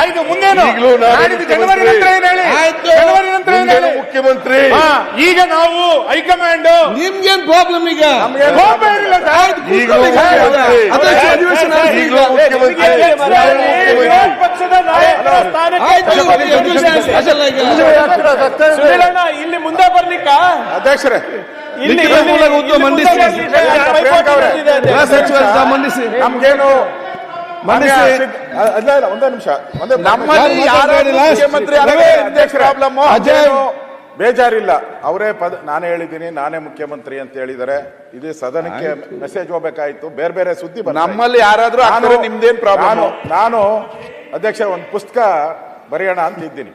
ಆಯ್ತು ಮುಂದೇನು? ಜನವರಿ ನಂತರ ಏನ್ ಹೇಳಿ? ಆಯ್ತು. ಜನವರಿ ನಂತರ ಏನ್ ಮುಂದೇನು ಹೇಳಿ? ಮುಖ್ಯಮಂತ್ರಿ. ಈಗ ನಾವು ಹೈಕಮಾಂಡ್ ನಿಮ್ಗೇನ್ ಪ್ರಾಬ್ಲಮ್ ಈಗ. ಪಕ್ಷದ ನಾಯಕರ ಇಲ್ಲಿ ಮುಂದೆ ಬರ್ಲಿಕ್ಕ? ಅಧ್ಯಕ್ಷರೇ ಇಲ್ಲಿ ಮಂಡಿಸಿ. ಮಂಡಿಸಿ. ನಮ್ಗೇನು ಒಂದೇ ನಿಮಿಷ ಮುಖ್ಯಮಂತ್ರಿ. ಬೇಜಾರಿಲ್ಲ. ಅವರೇ ಪದ ನಾನೇ ಹೇಳಿದ್ದೀನಿ ನಾನೇ ಮುಖ್ಯಮಂತ್ರಿ ಅಂತ ಹೇಳಿದರೆ ಇದು ಸದನಕ್ಕೆ ಮೆಸೇಜ್ ಹೋಗ್ಬೇಕಾಯ್ತು. ಬೇರೆ ಬೇರೆ ಸುದ್ದಿ ನಮ್ಮಲ್ಲಿ ಯಾರಾದ್ರೂ ನಿಮ್ದೇನ್ ಪ್ರಾಬ್ಲಮ್ ನಾನು ನಾನು ಅಧ್ಯಕ್ಷ ಒಂದು ಪುಸ್ತಕ ಬರೆಯೋಣ ಅಂತ ಇದ್ದೀನಿ.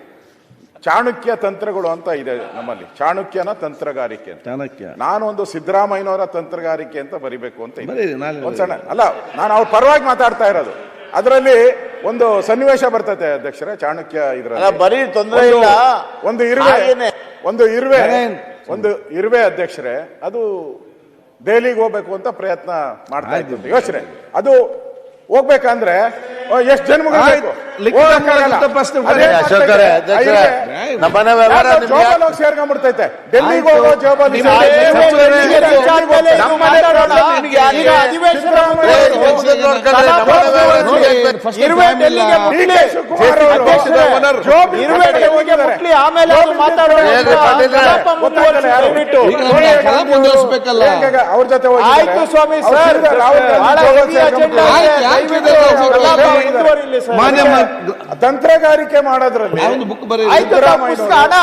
ಚಾಣಕ್ಯ ತಂತ್ರಗಳು ಅಂತ ಇದೆ ನಮ್ಮಲ್ಲಿ. ಚಾಣಕ್ಯನ ತಂತ್ರಗಾರಿಕೆ ಅಂತ. ಚಾಣಕ್ಯ. ನಾನು ಒಂದು ಸಿದ್ದರಾಮಯ್ಯನವರ ತಂತ್ರಗಾರಿಕೆ ಅಂತ ಬರಿಬೇಕು ಅಂತ ಇದೆ. ಬರೀರಿ, ನಾಳೆ ಒಂದ್ ಸಣ್ಣ ಅಲ್ಲ ನಾನು ಅವ್ರ ಪರವಾಗಿ ಮಾತಾಡ್ತಾ ಇರೋದು. ಅದರಲ್ಲಿ ಒಂದು ಸನ್ನಿವೇಶ ಬರ್ತೈತೆ ಅಧ್ಯಕ್ಷರೇ ಚಾಣಕ್ಯ ಅಲ್ಲ, ಇದ್ರಲ್ಲಿ ಬರೀ ತೊಂದರೆ ಒಂದು- ಇಲ್ಲ. ಒಂದು ಇರುವೆ ಹಾಗೇನೆ. ಒಂದು ಇರುವೆ ನಾರಾಯಣ್. ಒಂದು ಇರುವೆ ಅಧ್ಯಕ್ಷರೇ ಅದು ದೆಹಲಿಗೆ ಹೋಗ್ಬೇಕು ಅಂತ ಪ್ರಯತ್ನ ಮಾಡ್ತಾ ಇತ್ತು ಯೋಚನೆ. ಅದು ಹೋಗ್ಬೇಕಂದ್ರೆ ಎಷ್ಟು ಜನ್ಮ ಸೇರ್ಕೊಂಡ್ಬಿಡ್ತೈತೆ ಡೆಲ್ಲಿಗೆ ಹೋಗೋ ಜೋಬಲ್ಲಿ ಮಾತಾಡೋಣ. ಇರುವೆ ಡೆಲ್ಲಿಗೆ ಮುಟ್ಲಿ. ಅಧ್ಯಕ್ಷರೇ, ಇರುವೆ ಡೆಲ್ಲಿಗೆ ಮುಟ್ಲಿ, ಆಮೇಲೆ ಮಾತಾಡೋಣ. ಕಲಾಪ ಮುಂದುವರಿಸಿ ದಯವಿಟ್ಟು. ಮುಂದುವರಿಸ್ಬೇಕಲ್ಲ. ಅವ್ರ ಜೊತೆ? ಆಯ್ತು ಸ್ವಾಮಿ ಸರ್. ಮ- ತಂತ್ರಗಾರಿಕೆ ಮಾಡೋದ್ರಲ್ಲಿ ಬರೀ ಪುಸ್ತಕ ಅಣ್ಣ.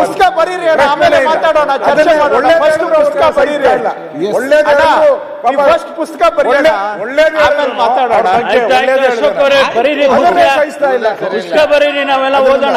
ಪುಸ್ತಕ ಬರೀರಿ ಆಮೇಲೆ ಮಾತಾಡೋಣ ಚರ್ಚೆ ಮಾಡೋಣ. ಪುಸ್ತಕ ಬರೀರಿ ಅಲ್ಲ ಒಳ್ಳೇದ ಫಸ್ಟ್ ಪುಸ್ತಕ ಬರೀರಿ ಒಳ್ಳೆ- ಒಳ್ಳೇದು ಆಮೇಲೆ ಹೇಳಿದ್ರು, ಅವರೇ. ಬರೀರಿ ಪುಸ್ತಕ ಬರೀರಿ ನಾವೆಲ್ಲ ಓದೋಣ